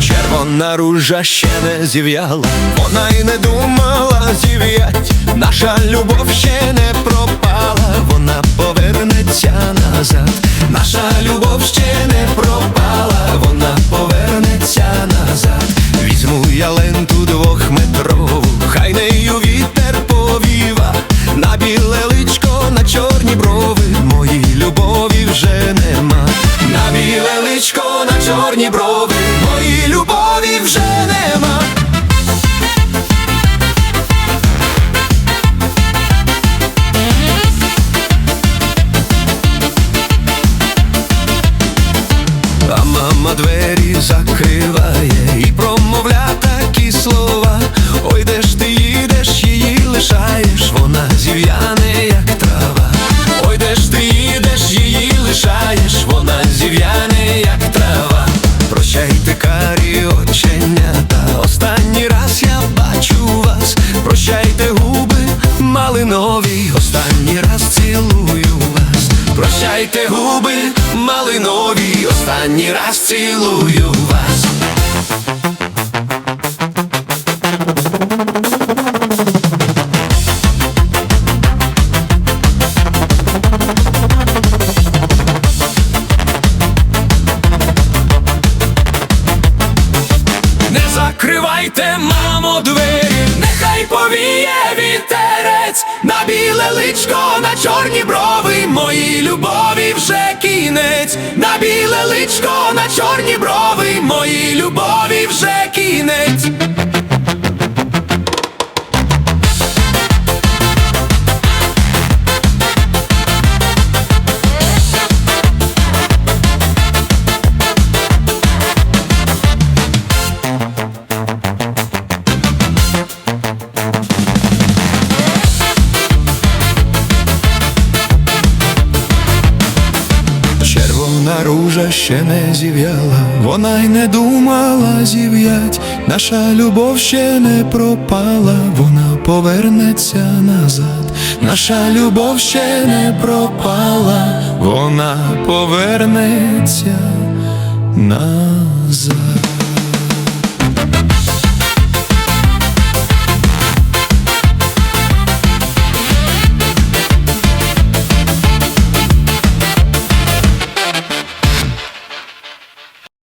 Червона ружа ще не зів'яла, вона й не думала зів'ять. Наша любов ще не пропала, вона повернеться назад. Наша любов ще Прощайте губи, малинові, останній раз цілую вас. Прощайте губи, малинові, останній раз цілую вас. Закривайте, мамо, двері, біле личко, на чорні брови, мої любові вже кінець, на біле личко, на чорні брови, мої любові вже ружа ще не зів'яла, вона й не думала зів'ять. Наша любов ще не пропала, вона повернеться назад. Наша любов ще не пропала, вона повернеться назад.